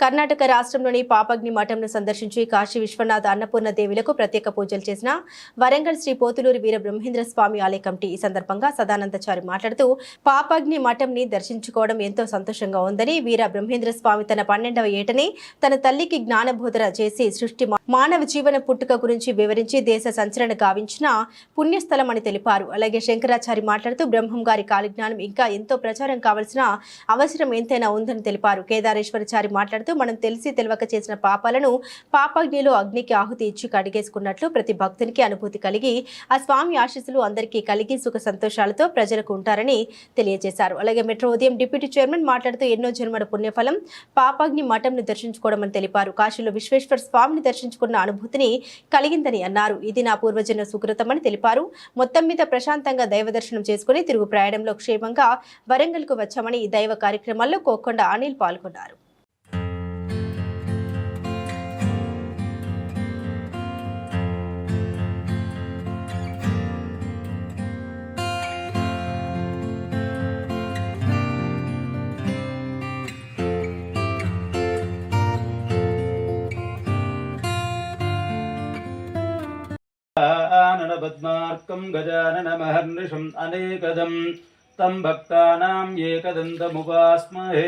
కర్ణాటక రాష్ట్రంలోని పాపగ్ని మఠంను సందర్శించి కాశీ విశ్వనాథ్ అన్నపూర్ణ దేవులకు ప్రత్యేక పూజలు చేసిన వరంగల్ శ్రీ పోతులూరి వీర బ్రహ్మేంద్ర స్వామి ఆలయ కమిటీ ఈ సందర్భంగా సదానందచారి మాట్లాడుతూ పాపగ్ని మఠంని దర్శించుకోవడం ఎంతో సంతోషంగా ఉందని వీర బ్రహ్మేంద్ర స్వామి తన పన్నెండవ ఏటని తన తల్లికి జ్ఞానబోధన చేసి సృష్టి మానవ జీవన పుట్టుక గురించి వివరించి దేశ సంచలన గావించిన పుణ్యస్థలం అని తెలిపారు. అలాగే శంకరాచారి మాట్లాడుతూ బ్రహ్మం గారి కాలిజ్ఞానం ఇంకా ఎంతో ప్రచారం కావాల్సిన అవసరం ఎంతైనా ఉందని తెలిపారు. కేదారేశ్వరచారి మాట్లాడుతూ మనం తెలిసి తెలియక చేసిన పాపాలను పాపాగ్నిలో అగ్నికి ఆహుతి ఇచ్చి కడిగేసుకున్నట్లు ప్రతి భక్తునికి అనుభూతి కలిగి ఆ స్వామి ఆశీస్సులు అందరికీ కలిగి సుఖ సంతోషాలతో ప్రజలకు ఉంటారని తెలియజేశారు. అలాగే మెట్రో ఉదయం డిప్యూటీ చైర్మన్ మాట్లాడుతూ ఎన్నో జన్మల పుణ్యఫలం పాపాగ్ని మఠంను దర్శించుకోవడమని తెలిపారు. కాశీలో విశ్వేశ్వర స్వామిని దర్శించుకున్న అనుభూతిని కలిగిందని అన్నారు. ఇది నా పూర్వజన్మ సుకృతమని తెలిపారు. మొత్తం మీద ప్రశాంతంగా దైవ దర్శనం చేసుకుని తిరుగు ప్రయాణంలో క్షేమంగా వరంగల్కు వచ్చామని దైవ కార్యక్రమాల్లో కోకొండ అనిల్ పాల్గొన్నారు. आननपद्मार्कम् गजाननमहर्निशम् अनेकदम् तम् भक्तानाम् एकदन्तमुपास्महे